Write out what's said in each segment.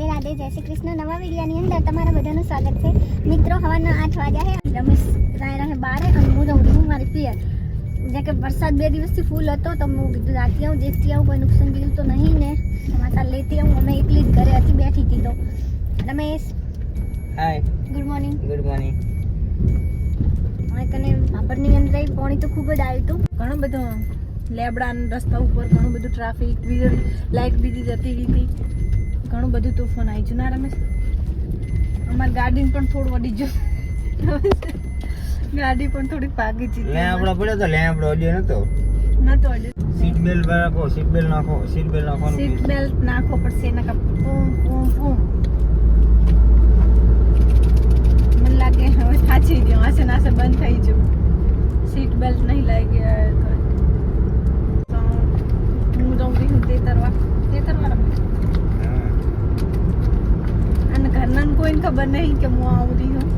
રાધે રાધે જય શ્રી કૃષ્ણ. નવા વિડીયોની અંદર તમારા બધાનું સ્વાગત છે. મિત્રો હવાના આઠ વાગ્યા છે. રમેશ રાય રહે બારે અને હું રહું છું મારી પિયર જેમ કે વરસાદ બે દિવસથી ફૂલ હતો તો હું કીધું રાખી આવું દેખતી આવું કોઈ નુકસાન બીજું તો નહીં ને. માતા લેતી આવું અમે એકલી જ ઘરે હતી બેઠી હતી તો. Ramesh hi good morning good morning અમે કને ભાભરની અંદર પાણી તો ખૂબ જ આવ્યું હતું. ઘણું બધું લેબડા રસ્તા ઉપર ઘણું બધું ટ્રાફિક વીજળી લાઇટ બીજી જતી રહી હતી. ઘણું બધું તોફાન આવી ગયું. ના રમેશ. અમારી ગાડી પણ થોડું વડી ગયું. ગાડી પણ થોડી પાકી છે લેમ્બડો પડ્યો તો લેમ્બડો અડ્યો નતો. નતો અડે સીટ બેલ્ટ રાખો સીટ બેલ્ટ નાખો સીટ બેલ્ટ નાખો સીટ બેલ્ટ નાખો પડશે એના કપ પૂમ પૂમ પૂમ મને લાગે હવે થાચી ગયો આસે નાસે બંધ થઈ ગયું. સીટ બેલ્ટ નહીં લાગી તો. હું જાઉં બી હું તેતરવા તેતરવા રમે હા. અને ઘરના કોઈને ખબર નહીં કે હું આવું રહી હું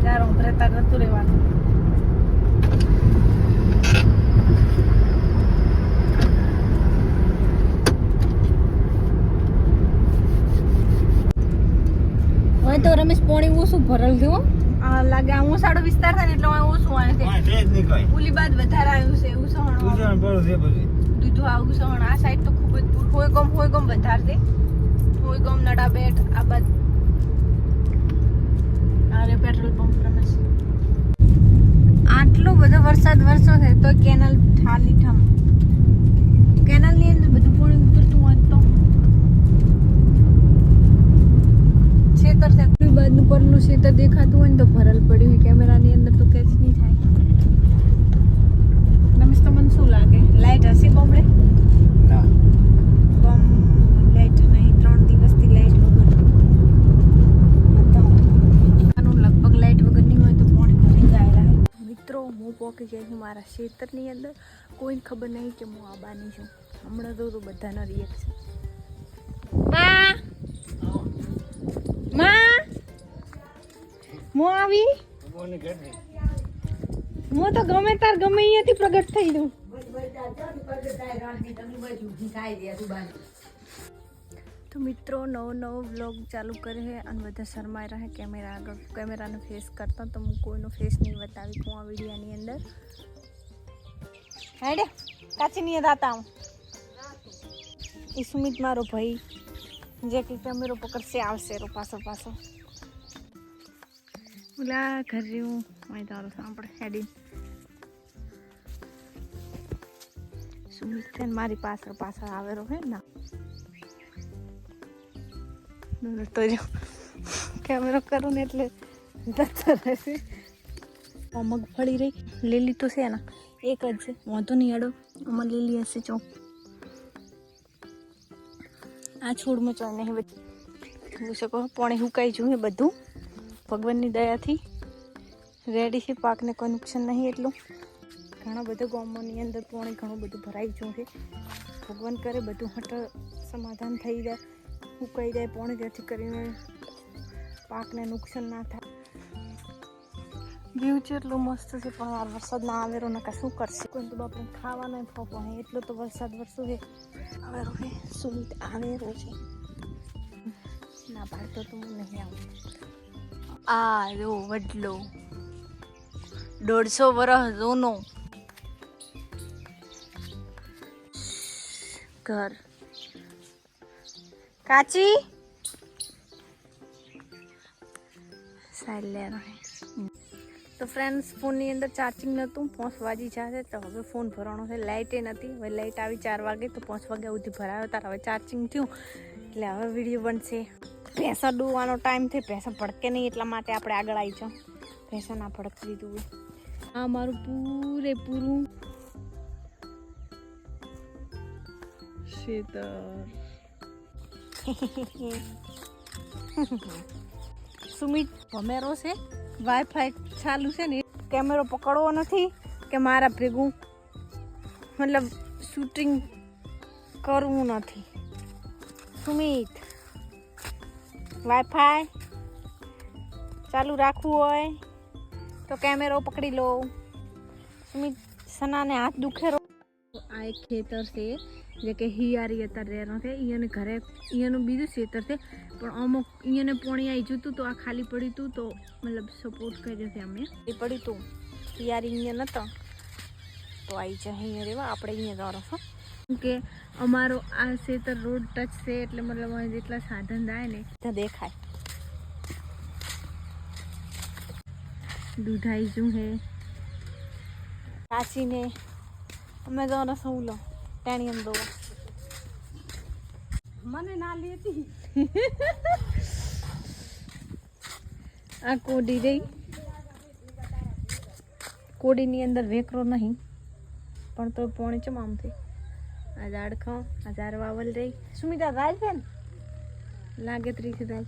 ત્યારે હું રહેતા નતું રહેવાનું. હવે તો રમેશ પોણી ઓછું ભરેલ થયું આ લાગે આ ઓસાડો વિસ્તાર થાય ને એટલે હું ઓછું આવે છે હા, બાદ વધારે આવ્યું છે એવું સહણ. દૂધો આવું સહણ આ સાઈડ તો ખૂબ જ હોય ગમ હોય ગમ વધારે છે હોય ગમ નડા બેટ આ બાદ અરે પેટ્રોલ પંપ રમેશ આટલો બધો વરસાદ વરસો છે તો કેનલ ઠાલી ઠમ. કેનલની અંદર બધું પાણી ઉતરતું હોય તો. છેતર છે. કોઈ બાજુનું પરનું છેતર દેખાતું હોય ને તો ભરલ પડ્યું હોય કેમેરાની અંદર તો કેચ નહીં થાય. નમસ્તે મને શું લાગે? લાઈટ હશે કોમડે ના. બમ લાઈટ નહીં ત્રણ દિવસથી લાઈટ વગર આનું લગભગ લાઈટ વગર નહીં હોય તો પાણી ભરી જાય પોકી ગઈ છું મારા ક્ષેત્રની અંદર કોઈને ખબર નહીં કે હું આબાની છું. હમણાં તો બધાના રિએક્શનમાં! માં! હું આવી? હું તો ગમે તાર ગમે અહીંયાથી પ્રગટ થઈ દઉં. તો મિત્રો, નવો નવો વ્લોગ ચાલુ કરે છે અને બધા શરમાઈ રહે કેમેરા આગળ કેમેરાનો ફેસ કરતા. તો હું કોઈનો ફેસ નહીં બતાવી, હું આ વિડીયાની અંદર. હેડે, કાચી નહીં દાતા હું એ સુમિત મારો ભાઈ, જે કે કેમેરો પકડશે, આવશે રો પાછો પાછો. ઓલા, ઘર રહ્યું અહીં તારો સાંભળે, હેડી. સુમિત છે મારી પાછળ પાછળ આવેલો હે ના. તો જો કેમેરો કરું ને એટલે જતો રહેશે. મગફળી રહી. લીલી તો છે ને, એક જ છે. વાંધો નહીં અડો આમાં લીલી હશે ચો આ છોડમાં ચો નહીં જોઈ શકો પોણે હુકાઈ જવું એ બધું. ભગવાનની દયાથી રેડી છે, પાકને કોઈ નુકસાન નહીં એટલું. ઘણા બધા ગામોની અંદર પાણી ઘણું બધું ભરાઈ ગયું છે. ભગવાન કરે, બધું હટ સમાધાન થઈ જાય. ઉકાઈ જાય પણ જેથી કરીને પાકને નુકસાન ના થાય. વ્યૂ છે એટલું મસ્ત છે પણ આ વરસાદ ના આવેરો નકા શું કરશે? કોઈ તો બાપને ખાવાનો ફોફો હે એટલો તો વરસાદ વરસો છે હવે રોકે સુમિત આવેરો છે. ના પાડતો તો હું નહીં આવું. આ જો વડલો દોઢસો વર્ષ જૂનો. ઘર. કાચી સાયલે રહે તો ફ્રેન્ડ્સ ફોનની અંદર ચાર્જિંગ નહોતું પાંચ વાગી જશે તો હવે ફોન ભરવાનો છે. લાઇટે નથી. હવે લાઇટ આવી ચાર વાગે તો પાંચ વાગ્યા સુધી ભરાયો. તાર હવે ચાર્જિંગ થયું. એટલે હવે વીડિયો બનશે. પૈસા ડૂવાનો ટાઈમ થઈ પૈસા ભડકે નહીં એટલા માટે આપણે આગળ આવી છો પૈસા ના ભડક દીધું હોય. આ મારું પૂરેપૂરું શેતર. સુમિત, ભમેરો છે. વાઈફાઈ ચાલુ છે ને, કેમેરો પકડવો નથી કે મારા ભેગું. મતલબ શૂટિંગ કરવું નથી. સુમિત વાઈફાઈ ચાલુ રાખવું હોય તો કેમેરો પકડી લો. સુમિત, સનાને હાથ દુખેરો આ એક ખેતર છે. જે કે હિયારી અત્યારે રહેવાનો છે. અહીંયાને ઘરે અહીંયાનું બીજું ખેતર છે. પણ અમુક અહીંયાને પોણી આવી જતું તો આ ખાલી પડ્યું હતું તો મતલબ સપોર્ટ કર્યો છે અમે એ પડ્યું હતું હિયારી અહીંયા નહોતો તો આવી જાય અહીંયા રહેવા આપણે અહીંયા જવાનો છો કે અમારો આ ખેતર રોડ ટચ છે એટલે મતલબ અહીં જેટલા સાધન થાય ને ત્યાં દેખાય. દૂધાઈ જું હે. કાચીને અમે જવાનો સૌ લો ટેણી એમ દોવા. મને ના લેતી. આ કોડી રહી કોડીની અંદર વેકરો નહીં. પણ તો પોણી ચમ આમ થઈ. આ ઝાડખો આ ઝાડ વાવલ રહી સુમિતા રાજ બેન? લાગે ત્રીસ રાજ.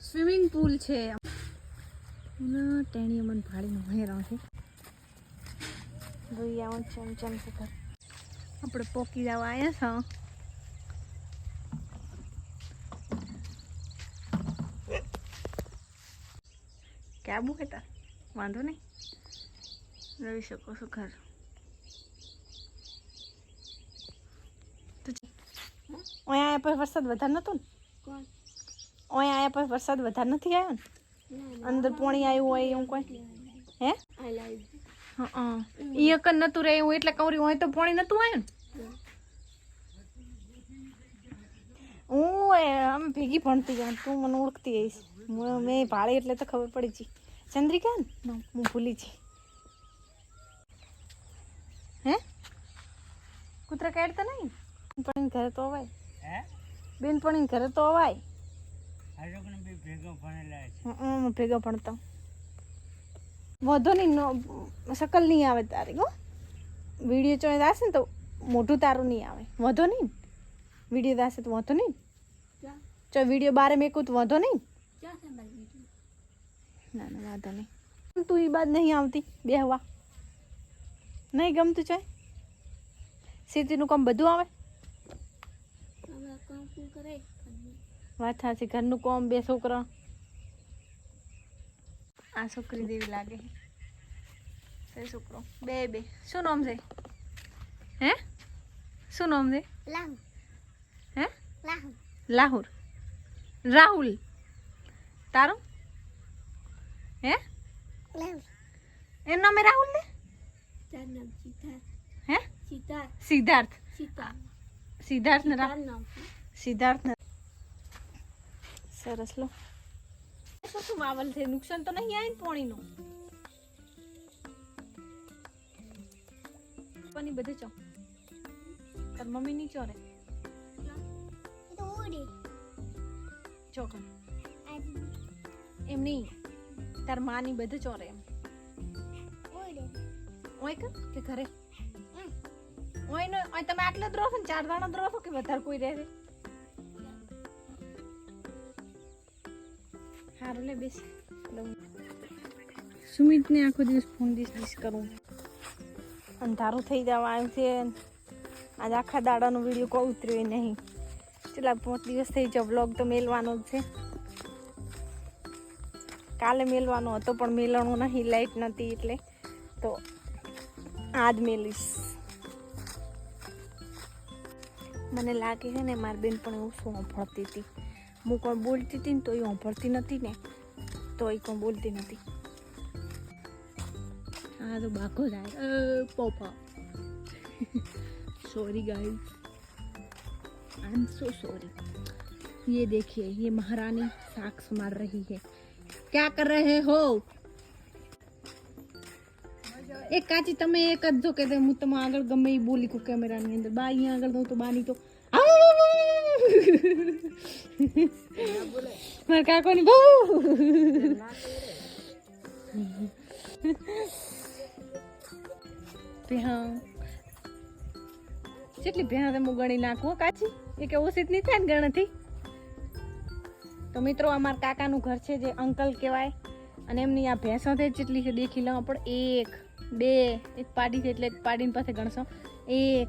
સ્વિમિંગ પુલ છે. ટેણીએ ટેણી મને ભાડીને ભેરા છે. જોઈએ આવું ચમ ચમ છે આપણે પોકી જવા આવ્યા છો. ક્યાબુ હતા વાંધો નહીં. રહી શકો છો ઘર. આયા પર વરસાદ વધારે નતો ને? અહીંયા આયા પર વરસાદ વધારે નથી આવ્યો ને? અંદર પોણી આવ્યું હોય એવું કોઈ? હે? આઈ લાઈવ હા ઈ એક નતું રહે એવું એટલે કવરી હોય તો પોણી નતું આવ્યું ને? હું આમ ભેગી ભણતી જાઉં તું મને ઓળખતી આવીશ. હું- મેં ભાડે એટલે તો ખબર પડી જી ચંદ્રિકા ને? હું ભૂલી જી હે? કૂતરા કાઢતા નહીં? પણ ઘરે તો અવાય. હે? બેનપણી ઘરે તો અવાય. ભેગો ભણેલા ભેગા ભણતા. વધો નહીં નો શકલ નહીં આવે તારી હો. વીડિયો ચોઈ દાશે ને તો મોઢું તારું નહીં આવે. વધો નહીં. વીડિયો દાશે તો વધો નહીં. ક્યાં? ચો વીડિયો બારે મેકું તો વધો નહીં. ક્યાં છે મારી વીડિયો ના ના વાંધો નહીં. તું એ બાદ નહીં આવતી બેહવા. નહીં ગમતું છે? સિટીનું કામ બધું આવે? હવે કામ શું કરે? વાત સાચી ઘરનું કામ બે છોકરા. આ છોકરી દેવી લાગે છે. છોકરો. બે બે. શું નામ છે? હે? શું નામ છે? હે? લાહુર. રાહુલ. તારું? હે? એનું નામ રાહુલ ને? હે? સિદ્ધાર્થ. સિદ્ધાર્થ. ને સિદ્ધાર્થ ને સરસ લો. શું વાવલ છે? નુકસાન તો નહીં આવે ને પોણીનું? પપ્પાની બધે ચો. તાર મમ્મી ની ચોરે. ચોકન એમ નહીં. તાર માની બધે ચોરે એમ. ઓય કે? ઘરે? ઓય નો તમે આટલા દ્રોફ ને ચાર દાણા રહો કે વધારે કોઈ રહે? હારું લે. બેસ સુમિતને આખો દિવસ ફોન ડીશ ડીશ કરું. અંધારું થઈ જવા આવ્યું છે. આજે આખા દાડાનો વીડિયો કોઈ ઉતર્યો નહીં. છેલ્લા પાંચ દિવસ થઈ જાય વ્લોગ તો મેલવાનો જ છે. કાલે મેલવાનો હતો પણ મેલણો નહીં લાઈટ નથી એટલે. તો આજ મેલીશ. મને લાગે છે ને મારી બેન પણ એવું શું સાંભળતી હતી. હું કોણ બોલતી હતી ને તો એ સાંભળતી નથી ને. તો એ કોણ બોલતી નથી हाँ तो बाको जाए पोपा sorry guys I am so sorry ये देखिए ये महारानी साक्स मार रही है क्या कर रहे हो એક કાચી તમે એક જ જો કે હું તમે આગળ ગમે એ બોલી કો કેમેરાની અંદર બા અહીંયા આગળ દઉં તો બાની તો મારા કાકોની બહુ. ભેહા. કેટલી ભેહા તમે ગણી નાખો કાચી? એ કે ઓછી જ નહીં થાય ને ગણતી તો મિત્રો અમારા કાકાનું ઘર છે જે અંકલ કહેવાય. અને એમની આ ભેંસો તે જેટલી છે, દેખી લઉં પણ એક, બે, એક પાડી છે એટલે પાડીની પાસે ગણશો. એક,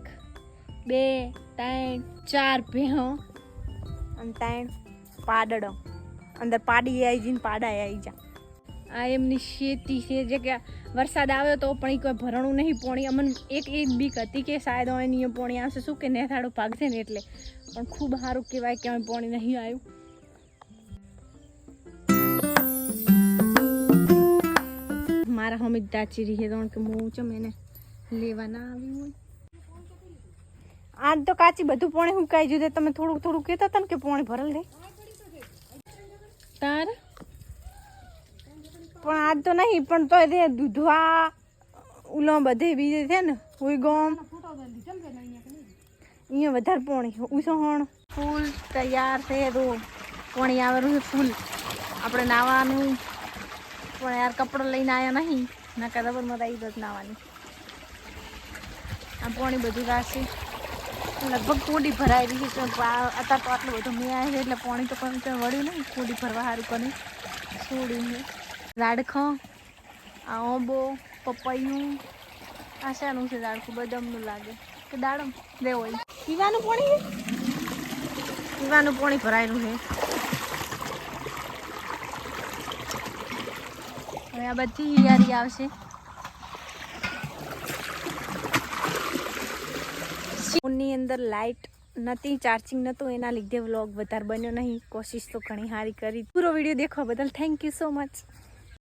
બે, ત્રણ, ચાર ભેહો. અને ત્રણ પાડડો. અંદર પાડી આવી જઈને પાડા આવી જા. આ એમની શેતી છે, જે કે વરસાદ આવ્યો તો પણ એ કોઈ ભરણું નહીં પોણી. અમને એક એક બીક હતી કે શાયદ અહીંની પોણી આવશે શું કે નેથાડો પાકશે ને એટલે. પણ ખૂબ સારું કહેવાય કે અમે પોણી નહીં આવ્યું મારા હમીદ દાચી રહી કારણ કે હું ચમ એને લેવા ના આવી હોય? આજ તો કાચી બધું પોણે હુકાઈ જુદે તમે થોડું થોડું કહેતા હતા ને કે પોણે ભરલ દે તાર? પણ આજ તો નહીં પણ તો તે દૂધવા ઉલો બધે બીજે છે ને હોય ગોમ. અહીંયા વધારે પોણી ઉસણ ફૂલ તૈયાર છે તો પોણી આવેલું છે ફૂલ. આપણે નાવાનું. પણ યાર કપડો લઈને આવ્યા નહીં. ના રબરમાં આવી જ નાવાની. આ પોણી બધું રાશે લગભગ કોડી ભરાઈ રહી છે. અત્યારે તો આટલું બધું મેં આવ્યું છે એટલે પાણી તો પણ વળ્યું નહીં. કોડી ભરવા સારું કને છોડ્યું છે. ઝાડખો આ ઓંબો, પપૈયું આ શાનું છે ઝાડખું બદામનું લાગે. કે દાડમ લે હોય પીવાનું પાણી પીવાનું પાણી ભરાયેલું છે. હવે આ બધી હિયારી આવશે. ફોનની અંદર લાઇટ નથી ચાર્જિંગ નહોતું, એના લીધે વ્લોગ વધારે બન્યો નહીં. કોશિશ તો ઘણી સારી કરી. પૂરો વીડિયો દેખવા બદલ થેન્ક યુ સો મચ